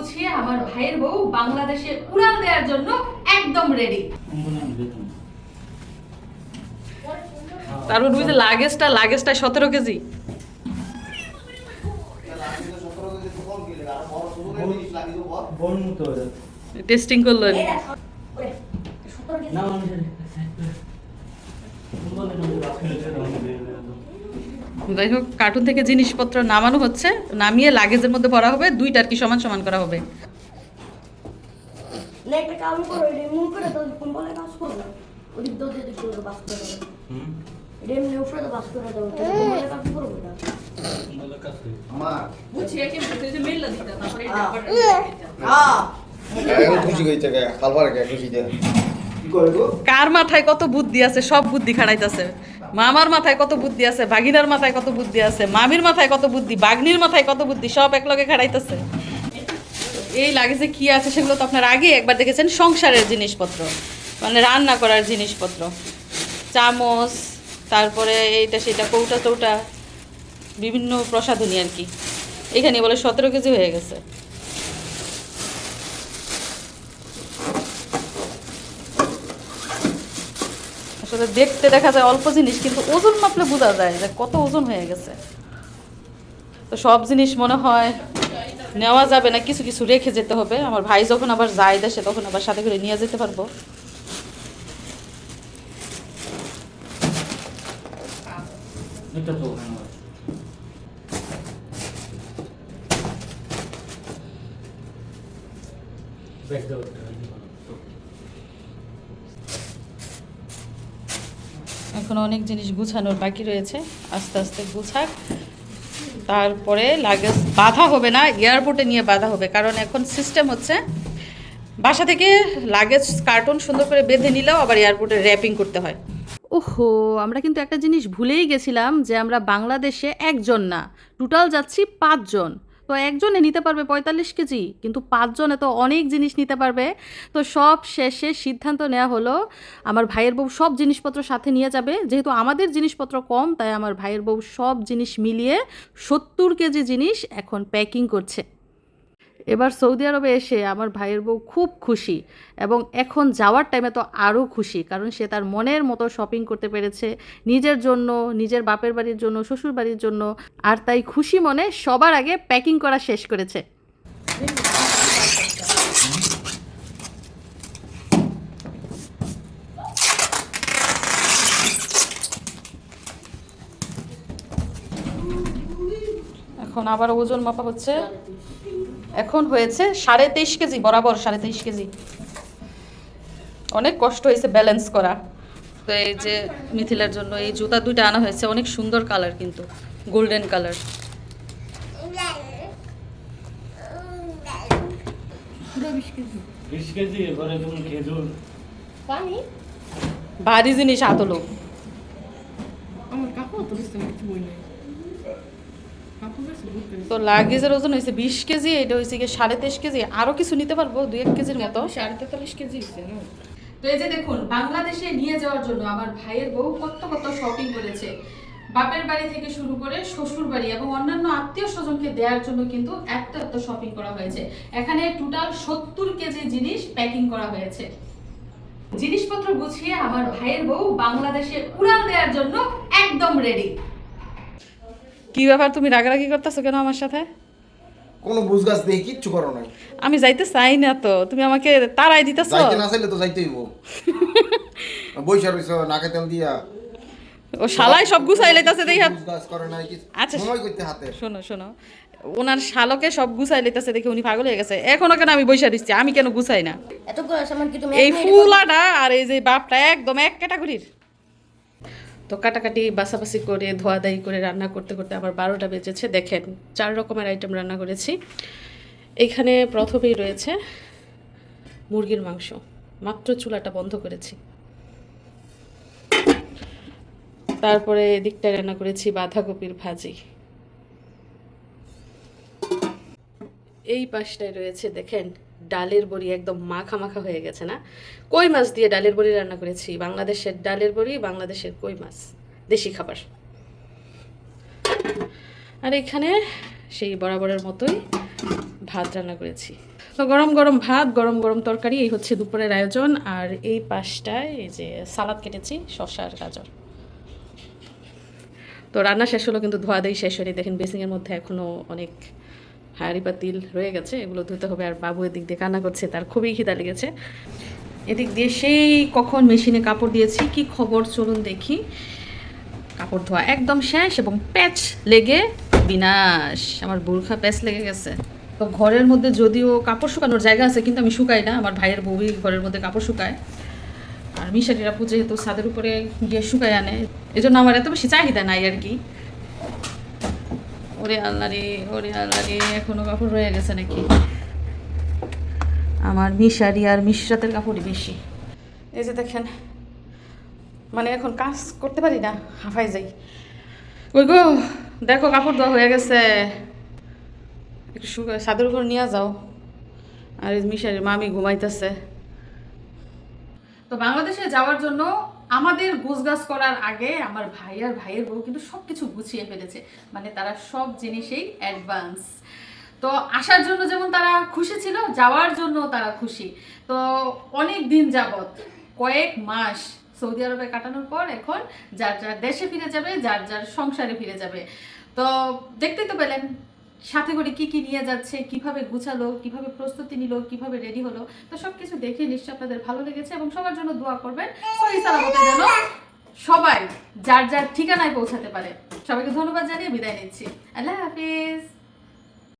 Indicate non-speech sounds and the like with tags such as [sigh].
গুছিয়ে আমার ভাইয়ের বউ বাংলাদেশে উড়াল দেওয়ার জন্য একদম রেডি তারপর যে লাগেজটা লাগেজটা সতেরো কেজি। টেস্টিং করলেন না যাই হোক কার্টুন থেকে জিনিসপত্র নামানো হচ্ছে। নামিয়ে লাগেজের মধ্যে ভরা হবে দুইটা আর কি সমান সমান করা হবে। খুশি হয়েছে গে খুশিতে কি করে মাথায় কত বুদ্ধি আছে, সব বুদ্ধি খাড়াইতেছে। মামার মাথায় কত বুদ্ধি আছে, ভাগিনার মাথায় কত বুদ্ধি আছে, মামির মাথায় কত বুদ্ধি, বাগনির মাথায় কত বুদ্ধি, সব একলগে খাড়াইতেছে। এই লাগেজে কি আছে সেগুলো তো আপনার আগে একবার দেখেছেন, সংসারের জিনিসপত্র মানে রান্না করার জিনিসপত্র। চামচ, তারপরে এইটা সেটা কৌটা টৌটা বিভিন্ন প্রসাধনী আর কি। এখানে বলে সতেরো কেজি হয়ে গেছে। আসলে দেখতে দেখা যায় অল্প জিনিস, কিন্তু ওজন মাপলে বোঝা যায় যে কত ওজন হয়ে গেছে। তো সব জিনিস মনে হয় নেওয়া যাবে না, কিছু কিছু রেখে যেতে হবে। আমার ভাই যখন আবার যায় দেশে, তখন আবার সাথে করে নিয়ে যেতে পারব। এখন অনেক জিনিস গুছানোর বাকি রয়েছে। আস্তে আস্তে গুছাক। তারপরে লাগেজ বাধা হবে না, এয়ারপোর্টে নিয়ে বাধা হবে। কারণ এখন সিস্টেম হচ্ছে, বাসা থেকে লাগেজ, কার্টুন সুন্দর করে বেঁধে নিলেও আবার এয়ারপোর্টে র্যাপিং করতে হয়। ওহো, আমরা কিন্তু একটা জিনিস ভুলেই গেছিলাম যে আমরা বাংলাদেশে একজন না টোটাল যাচ্ছি পাঁচজন। তো একজনে নিতে পারবে পঁয়তাল্লিশ কেজি, কিন্তু পাঁচজনে তো অনেক জিনিস নিতে পারবে। তো সব শেষে সিদ্ধান্ত নেওয়া হলো, আমার ভাইয়ের বউ সব জিনিসপত্র সাথে নিয়ে যাবে। যেহেতু আমাদের জিনিসপত্র কম, তাই আমার ভাইয়ের বউ সব জিনিস মিলিয়ে সত্তর কেজি জিনিস এখন প্যাকিং করছে। এবার সৌদি আরবে এসে আমার ভাইয়ের বউ খুব খুশি এবং এখন যাওয়ার টাইমে তো আরও খুশি, কারণ সে তার মনের মতো শপিং করতে পেরেছে, নিজের জন্য, নিজের বাপের বাড়ির জন্য, শ্বশুর বাড়ির জন্য, আর তাই খুশি মনে সবার আগে প্যাকিং করা শেষ করেছে। এখন আবার ওজন মাপা হচ্ছে এখন হয়েছে সাড়ে তেইশ কেজি বরাবর সাড়ে তেইশ কেজি। অনেক কষ্ট হয়েছে ব্যালেন্স করা। তো এই যে মিথিলার জন্য এই জুতা দুইটা আনা হয়েছে অনেক সুন্দর কালার কিন্তু গোল্ডেন কালার ভারী জিনিস হাতলো আমার কাকু তো বুঝতে কিছু বই নাই তো লাগেজের ওজন হয়েছে বিশ কেজি এটা হয়েছে কি সাড়ে তেইশ কেজি আরও কিছু নিতে পারব দুই এক কেজির মতো। সাড়ে তেতাল্লিশ কেজি তো এই যে দেখুন বাংলাদেশে নিয়ে যাওয়ার জন্য আমার ভাইয়ের বউ কত কত শপিং করেছে। বাপের বাড়ি থেকে শুরু করে শ্বশুর বাড়ি এবং অন্যান্য আত্মীয় স্বজনকে দেওয়ার জন্য কিন্তু এত এত শপিং করা হয়েছে। এখানে টোটাল সত্তর কেজি জিনিস প্যাকিং করা হয়েছে। জিনিসপত্র গুছিয়ে আমার ভাইয়ের বউ বাংলাদেশে উড়াল দেওয়ার জন্য একদম রেডি কি ব্যাপার তুমি রাগারাগি করতেছো কেন আমার সাথে? কোনো বুঝ গাছ কিচ্ছু করো নাই। আমি যাইতে চাই না তো তুমি আমাকে তাড়াই দিতেছো। যাইতে না চাইলে তো যাইতেই হইব। [laughs] বৈশা রইছ নাকে তেল দিয়া। ও শালাই সব গুছাই লাইতাছে দেখি বুঝ গাছ করে নাই কি আচ্ছা। সময় করতে হাতে। শোনো শোনো। ওনার শালকে সব গুছাই লাইতাছে দেখে উনি পাগল হয়ে গেছে। এখনও কেন আমি বৈশা দিচ্ছি? আমি কেন গুছাই না? এত করে সামান কি তুমি এই ফুলাটা আর এই যে বাপটা একদম এক ক্যাটাগরির। তো কাটাকাটি বাসাবাসি করে ধোয়া ধোয়াদাই করে রান্না করতে করতে আবার বারোটা বেজেছে। দেখেন, চার রকমের আইটেম রান্না করেছি। এখানে প্রথমেই রয়েছে মুরগির মাংস। মাত্র চুলাটা বন্ধ করেছি। তারপরে এদিকটা রান্না করেছি বাঁধাকপির ভাজি। এই পাশটায় রয়েছে, দেখেন ডালের বড়ি একদম মাখা মাখা হয়ে গেছে না? কই মাছ দিয়ে ডালের বড়ি রান্না করেছি? বাংলাদেশের ডালের বড়ি, বাংলাদেশের কই মাছ? দেশি খাবার। আর এখানে সেই বরাবরের মতোই ভাত রান্না করেছি। তো গরম গরম ভাত, গরম গরম তরকারি, এই হচ্ছে দুপুরের আয়োজন। আর এই পাশটায় এই যে সালাদ কেটেছি, শসা আর গাজর। তো রান্না শেষ হলো, কিন্তু ধোয়া দেই শেষ হয়নি। দেখেন বেসিংয়ের মধ্যে এখনও অনেক হাঁড়ি পাতিল রয়ে গেছে, এগুলো ধুতে হবে। আর বাবু এদিক দিয়ে কান্না করছে, তার খুবই খিদা লেগেছে। এদিক দিয়ে সেই কখন মেশিনে কাপড় দিয়েছি, কি খবর চলুন দেখি। কাপড় ধোয়া একদম শেষ এবং প্যাচ লেগে বিনাশ। আমার বুর্খা প্যাচ লেগে গেছে। তো ঘরের মধ্যে যদিও কাপড় শুকানোর জায়গা আছে, কিন্তু আমি শুকাই না। আমার ভাইয়ের বউই ঘরের মধ্যে কাপড় শুকায়। আর মিশারিরা পুজো যেহেতু ছাদের উপরে গিয়ে শুকায় আনে, এজন্য আমার এত বেশি চাহিদা নাই আর কি। ওরে আল্লাহ রে, ওরে আল্লাহ রে, এখনও কাপড় রয়ে গেছে নাকি? আমার মিশারি আর মিশরাতের কাপড়ই বেশি। এই যে দেখেন মানে এখন কাজ করতে পারি না হাফাই যাই। ওই গো, দেখো কাপড় দেওয়া হয়ে গেছে। একটু ছাদের উপর নিয়ে যাও। আর এই মিশারির মামি ঘুমাইতেছে। তো বাংলাদেশে যাওয়ার জন্য আমাদের গোছগাছ করার আগে আমার ভাই আর ভাইয়ের বউ কিন্তু সব কিছু গুছিয়ে ফেলেছে। মানে তারা সব জিনিসেই অ্যাডভান্স তো আসার জন্য যেমন তারা খুশি ছিল, যাওয়ার জন্য তারা খুশি। তো অনেক দিন যাবত কয়েক মাস সৌদি আরবে কাটানোর পর এখন যার যার দেশে ফিরে যাবে, যার যার সংসারে ফিরে যাবে। তো দেখতেই তো পেলেন সাথে করে কি কি নিয়ে যাচ্ছে, কীভাবে গুছালো, কীভাবে প্রস্তুতি নিল, কীভাবে রেডি হলো, তো সব কিছু দেখে নিশ্চয় আপনাদের ভালো লেগেছে এবং সবার জন্য দোয়া করবেন। যেন সবাই যার যার ঠিকানায় পৌঁছাতে পারে। সবাইকে ধন্যবাদ জানিয়ে বিদায় নিচ্ছি। আল্লাহ হাফিজ।